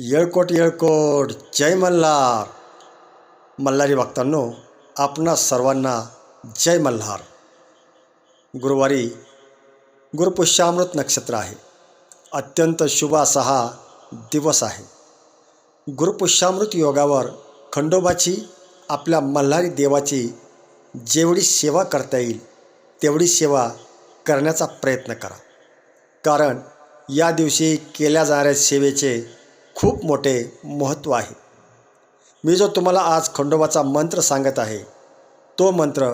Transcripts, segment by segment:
येळकोट येळकोट. जय मल्हार. मल्हारी भक्तांनो आपणा सर्वांना जय मल्हार. गुरुवारी गुरुपुष्यामृत नक्षत्र आहे. अत्यंत शुभ असा हा दिवस आहे. गुरुपुष्यामृत योगावर खंडोबाची आपल्या मल्हारी देवाची जेवढी सेवा करता येईल तेवढी सेवा करण्याचा प्रयत्न करा. कारण या दिवशी केल्या जाणाऱ्या सेवेचे खूप मोठे महत्त्व आहे. मी जो तुम्हाला आज खंडोबाचा मंत्र सांगत आहे तो मंत्र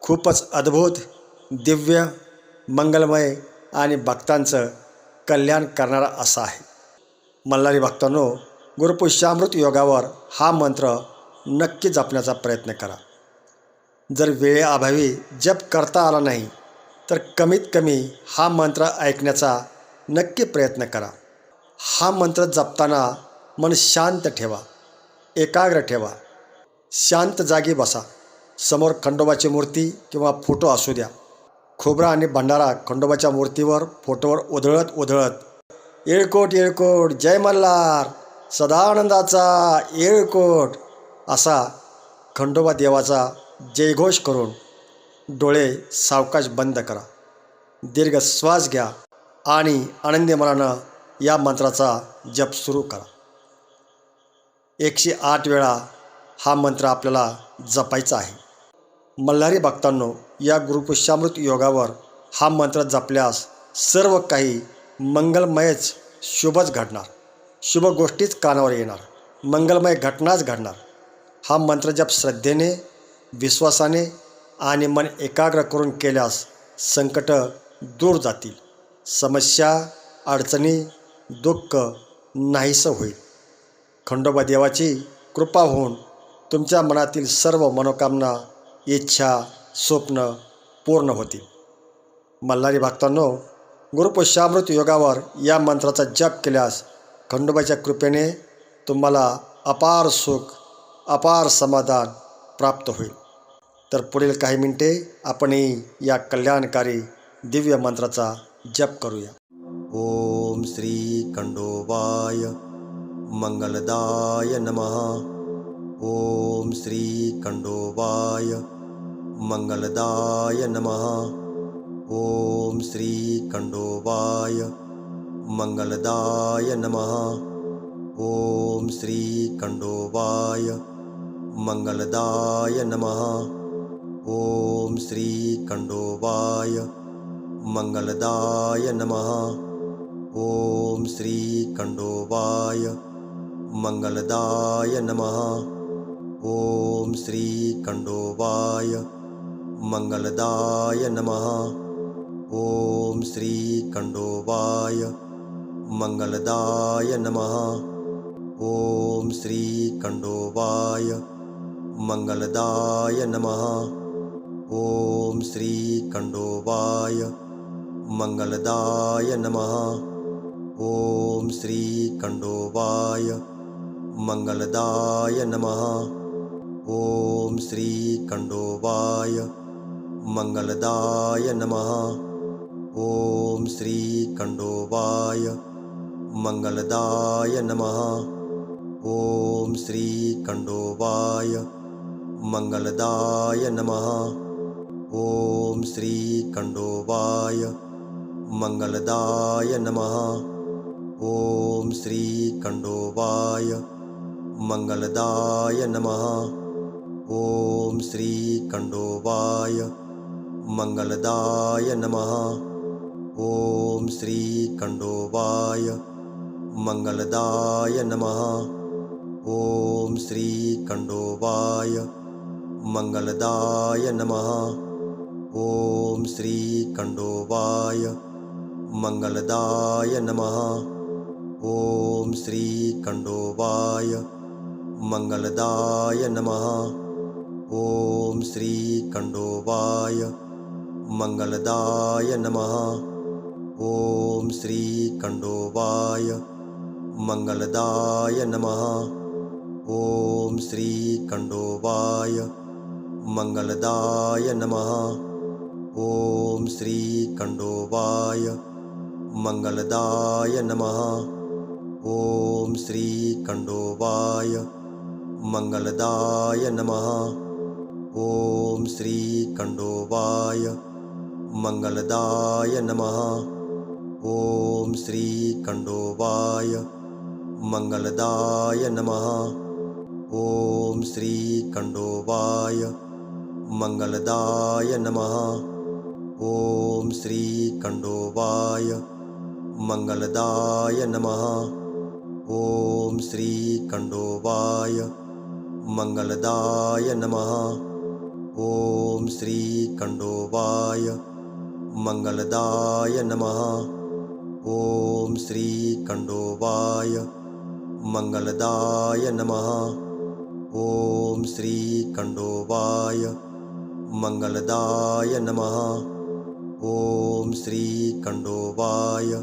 खूपच अद्भुत दिव्य मंगलमय आणि भक्तांचं कल्याण करणारा असा आहे. मल्हारी भक्तांनो गुरुपुष्यामृत योगावर हा मंत्र नक्की जपण्याचा प्रयत्न करा. जर वेळेअभावी जप करता आला नाही तर कमीत कमी हा मंत्र ऐकण्याचा नक्की प्रयत्न करा. हा मंत्र जपताना मन शांत ठेवा एकाग्र ठेवा शांत जागी बसा. समोर खंडोबाची मूर्ती किंवा फोटो असू द्या. खोबरा आणि भंडारा खंडोबाच्या मूर्तीवर फोटोवर उधळत उधळत येळकोट येळकोट जय मल्हार सदानंदाचा येळकोट असा खंडोबा देवाचा जयघोष करून डोळे सावकाश बंद करा. दीर्घ श्वास घ्या आणि आनंदी मनानं या मंत्राचा जप सुरू करा. एकशे आठ वेळा हा मंत्र आपल्याला जपायचा आहे. मल्हारी भक्तांनो या गुरुपुष्यामृत योगावर हा मंत्र जपल्यास सर्व काही मंगलमयच शुभच घडणार. शुभ गोष्टीच कानावर येणार. मंगलमय घटनाच घडणार. हा मंत्र जप श्रद्धेने विश्वासाने आणि मन एकाग्र करून केल्यास संकट दूर जातील. समस्या अडचणी दुःख नाहीसं होईल. खंडोबा देवाची कृपा होऊन तुमच्या मनातील सर्व मनोकामना इच्छा स्वप्न पूर्ण होतील. मल्हारी भक्तांनो गुरुपुष्यामृत योगावर या मंत्राचा जप केल्यास खंडोबाच्या कृपेने तुम्हाला अपार सुख अपार समाधान प्राप्त होईल. तर पुढील काही मिनिटे आपणही या कल्याणकारी दिव्य मंत्राचा जप करूया. ॐ श्रीकण्डोबाय मङ्गलदाय नमः। ॐ श्रीकण्डोबाय मङ्गलदाय नमः। ॐ श्रीकण्डोबाय मङ्गलदाय नमः। ॐ श्रीकण्डोबाय मङ्गलदाय नमः। ॐ श्रीकण्डोबाय मङ्गलदाय नमः। ॐ श्रीकण्डोबाय मङ्गलदाय नमः। ॐ श्रीकण्डोबाय मङ्गलदाय नमः। ॐ श्रीकण्डोबाय मङ्गलदाय नमः। ॐ श्रीकण्डोबाय मङ्गलदाय नमः। ॐ श्रीकण्डोबाय मङ्गलदाय नमः। श्रीकण्डोबाय मङ्गलदाय नमः। ॐ श्रीकण्डोबाय मङ्गलदाय नमः। ॐ श्रीकण्डोबाय मङ्गलदाय नमः। ॐ श्रीकण्डोबाय मङ्गलदाय नमः। ॐ श्रीकण्डोबाय मङ्गलदाय नमः। ॐ श्रीकण्डोबाय मङ्गलदाय नमः। ॐ श्रीकण्डोबाय मङ्गलदाय नमः। ॐ श्रीकण्डोबाय मङ्गलदाय नमः। ॐ श्रीकण्डोबाय मङ्गलदाय नमः। ॐ श्रीकण्डोबाय मङ्गलदाय नमः। ॐ श्रीकण्डोबाय मङ्गलदाय नमः। ॐ श्रीकण्डोबाय मङ्गलदाय नमः। ॐ श्रीकण्डोबाय मङ्गलदाय नमः। ॐ श्रीकण्डोबाय मङ्गलदाय नमः। ॐ श्रीकण्डोबाय मङ्गलदाय नमः। ॐ श्रीखण्डोबाय मङ्गलदाय नमः। ॐ श्रीखण्डोबाय मङ्गलदाय नमः। ॐ श्रीखण्डोबाय मङ्गलदाय नमः। ॐ श्रीखण्डोबाय मङ्गलदाय नमः। ॐ श्रीखण्डोबाय मङ्गलदाय नमः ॐ श्रीखण्डोबाय मङ्गलदाय नमः। ॐ श्रीखण्डोबाय मङ्गलदाय नमः। ॐ श्रीखण्डोबाय मङ्गलदाय नमः। ॐ श्रीखण्डोबाय मङ्गलदाय नमः। ॐ श्रीखण्डोबाय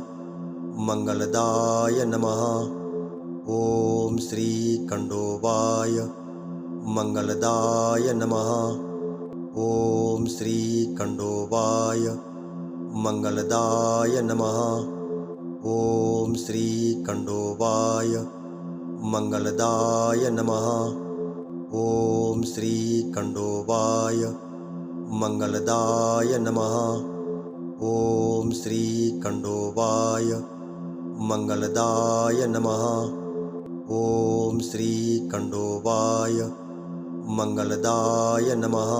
मङ्गलदाय नमः ॐ श्रीखण्डोबाय मङ्गलदाय नमः। ॐ श्रीखण्डोबाय मङ्गलदाय नमः। ॐ श्रीखण्डोबाय मङ्गलदाय नमः। ॐ श्रीखण्डोबाय मङ्गलदाय नमः। ॐ श्रीखण्डोबाय मङ्गलदाय नमः ॐ श्रीखण्डोबाय मङ्गलदाय नमः